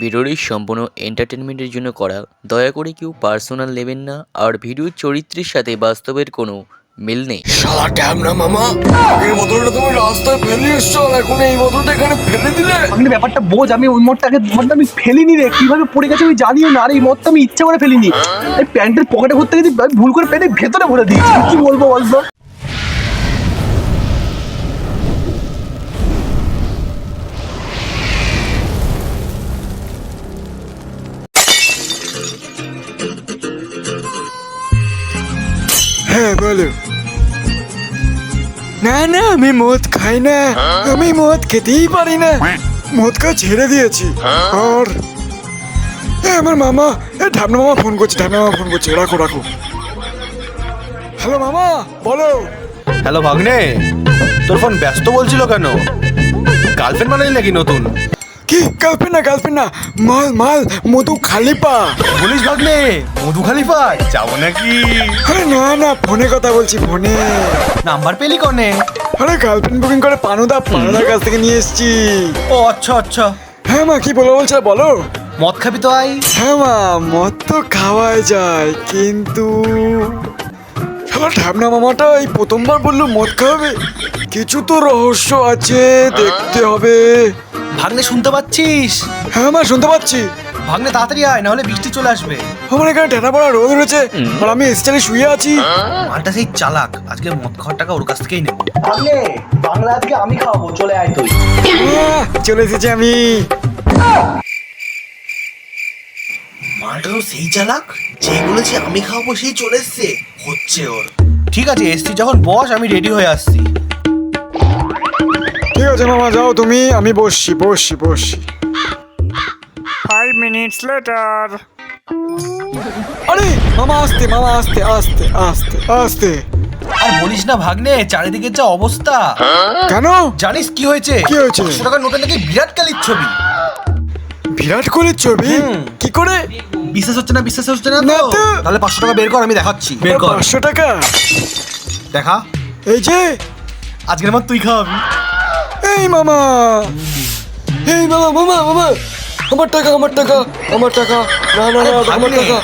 ভিডিওটি সম্পূর্ণ এন্টারটেনমেন্টের জন্য করা। দয়া করে কেউ পার্সোনাল নেবেন না আর ভিডিওর চরিত্রের সাথে বাস্তবের কোনো মিল নেই। শালা ট্যাব না মামা। এই বোতলটা তুমি রাস্তায় ফেলে এসছো আর এখন এই বোতলটা এখানে ফেলে দিলে? ব্যাপারটা বোঝ আমি ওই মদটাকে মদটা আমি ফেলিনি রে। কীভাবে পড়ে গেছে আমি জানিও না আর এই মদটা আমি ইচ্ছা করে ফেলিনি। এই প্যান্টের পকেটে ভরতে গেছি আমি ভুল করে প্যান্টের ভেতরে ভরে দিয়েছি। কি বলব বলতো বলো। না না আমি মদ খাই না। আমি মদ খেতেই পারি না। মদ খা ছেড়ে দিয়েছি। আর আমার মামা এ ঢাবনা মামা ফোন করছে ঢাবনা মামা ফোন করছে রাখো রাখো। হ্যালো মামা বলো। হ্যালো ভাগ্নে তোর ফোন ব্যস্ত বলছিল কেন? গার্লফ্রেন্ড বানালি নাকি নতুন? কি? গার্লফ্রেন্ড না গার্লফ্রেন্ড না? মাল মাল মধু খালি পা বলিস ভাগ্নে মধু খালিফা যাব নাকি? আরে না না ফোনে কথা বলছি ফোনে। নাম্বার পেলি কনে? আরে গার্লফ্রেন্ড বুকিং করে পানুদা পানুদার কাছ থেকে নিয়ে এসেছি। ও আচ্ছা আচ্ছা। হ্যাঁ মা কি বলো বলছে বলো। মদ খাবি তো আই। হ্যাঁ মা মদ তো খাওয়াই যায় কিন্তু শালা ঢাবনা মামাটা এই প্রথমবার বলল মদ খাওয়াবে। কিছু তো রহস্য আছে দেখতে হবে। ভাগ্নে শুনতে পাচ্ছিস? হ্যাঁ মা শুনতে পাচ্ছি। ভাগ্নে তাড়াতাড়ি আয় নাহলে বৃষ্টি চলে আসবে। আমার এখানে ঠেনা পড়া রোদ রয়েছে আর আমি স্টারে শুয়ে আছি। মালটা সেই চালাক। আজকে মদ খাওয়ার টাকা ওর কাছ থেকেই নেব। ভাগ্নে বাংলা আজকে আমি খাওয়াবো চলে আয় তুই। আহ, চলে এসেছি আমি। মালটা তো সেই চালাক যে বলেছে আমি খাওয়াবো সেই চলে এসছে। হচ্ছে ওর। ঠিক আছে এসছি যখন বস আমি রেডি হয়ে আসছি। ঠিক আছে মামা যাও তুমি। আমি বসছি বসছি বসছি। ফাইভ মিনিটস লেটার আরে মামা আসতে মামা আসতে আসতে আসতে আসতে। আর বলিস না ভাগ্নে চারিদিকে যা অবস্থা। কেন? জানিস কি হয়েছে? কি হয়েছে? পাঁচশো টাকার নোটের নাকি বিরাট কালির ছবি। বিরাট কোহলির ছবি? কি করে? বিশ্বাস হচ্ছে না বিশ্বাস হচ্ছে না তো। তাহলে পাঁচশো টাকা বের কর আমি দেখাচ্ছি। বের কর। পাঁচশো টাকা? দেখা। এই যে। আজকের আমার তুই খাওয়াবি। এই মামা। এই মামা মামা মামা। আমার টাকা আমার টাকা আমার টাকা। না না না আমার। টাকা।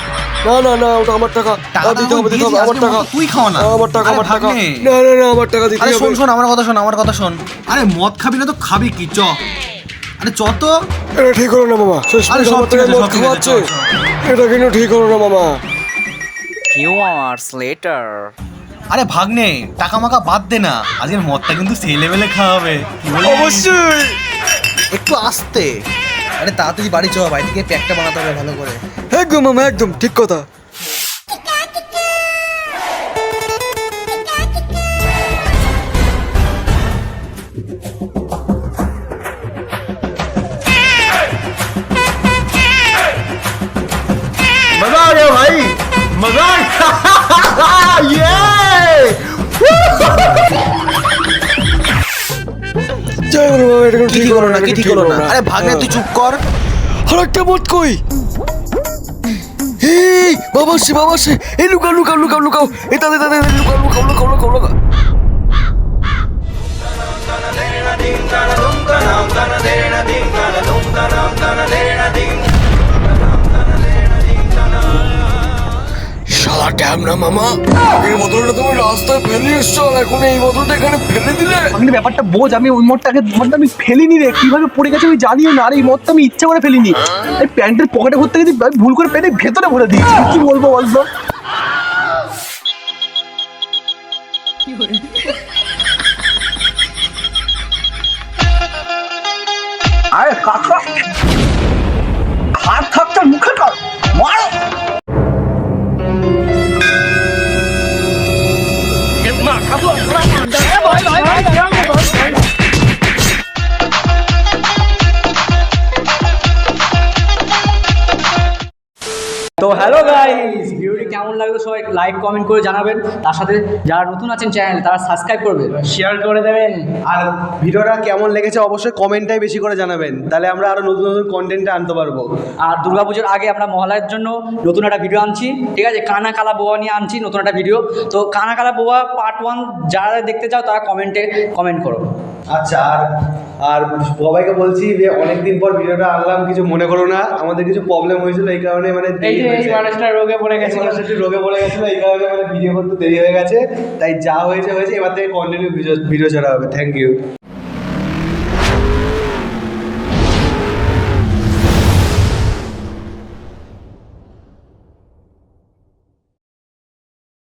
না না না ওটা আমার টাকা। টাকা দিতে হবে দিতে হবে আমার টাকা। তুই খাও না। আমার টাকা আমার টাকা। না না না আমার টাকা দিতে আরে শোন হবে। শোন আমার কথা শোন আমার কথা শোন। আরে মদ খাবি না তো খাবি কি? চ। আরে চ তো। এটা ঠিক হলো না মামা। শেষ আরে সব আমার ঠিক আছে, মদ সব ঠিক আছে, খাওয়াচ্ছে এটা কিন্তু ঠিক হলো না মামা। Few hours later আরে ভাগ্নে টাকা মাকা বাদ দে না। আজকের মদটা কিন্তু সেই লেভেলে খাওয়াবে। অবশ্যই। একটু আসতে। আরে তাড়াতাড়ি বাড়ি চ বাড়ি থেকে প্যাকটা বানাতে হবে ভালো করে। একদম মামা একদম ঠিক কথা। বলো করো না কি করো না? আরে ভাগ্নে তুই চুপ কর। আর মত কই? এই বাবা সে বাবা সে এই লুকাও লুকাও লুকাও লুকাও। এই তাদের তাদের লুকাও লুকাও লুকাও লুকাও লুকাও। শালা ট্যাব না মামা। এই বোতলটা তুমি রাস্তায় ফেলে এসছো আর এখন এই বোতলটা এখানে ফেলে দিলে? আমি ব্যাপারটা বোঝ আমি ওই মদটাকে মদটা আমি ফেলিনি রে কীভাবে পড়ে গেছে আমি জানিও না আর এই মদটা আমি ইচ্ছা করে ফেলিনি। এই প্যান্টের পকেটে গেছি আমি ভুল করে প্যান্টের ভেতরে ভরে দিয়েছি কি বলব বলতো আরে কাকা হাত থাকতে মুখে তো হ্যালো গাইস ভিডিওটি কেমন লাগল সবাই লাইক কমেন্ট করে জানাবেন। তার সাথে যারা নতুন আছেন চ্যানেল তারা সাবস্ক্রাইব করবেন শেয়ার করে দেবেন। আর ভিডিওটা কেমন লেগেছে অবশ্যই কমেন্টটাই বেশি করে জানাবেন। তাহলে আমরা আরও নতুন নতুন কন্টেন্ট আনতে পারব। আর দুর্গাপুজোর আগে আমরা মহালয়ের জন্য নতুন একটা ভিডিও আনছি। ঠিক আছে? কানা কালা বোয়া নিয়ে আনছি নতুন একটা ভিডিও তো কানা কালা বোয়া পার্ট ওয়ান যারা দেখতে চাও তারা কমেন্টে কমেন্ট করো। আচ্ছা আর আর সবাইকে বলছি যে অনেকদিন পর ভিডিওটা আনলাম কিছু মনে করো না আমাদের কিছু প্রবলেম হয়েছিল এই কারণে মানে হয়েছে। মানুষটা রোগে পড়ে গেছে মানুষটা রোগে পড়ে গেছিল এই কারণে মানে ভিডিও করতে দেরি হয়ে গেছে। তাই যা হয়েছে হয়েছে এবার থেকে কন্টিনিউ ভিডিও ভিডিও ছাড়া হবে। Thank you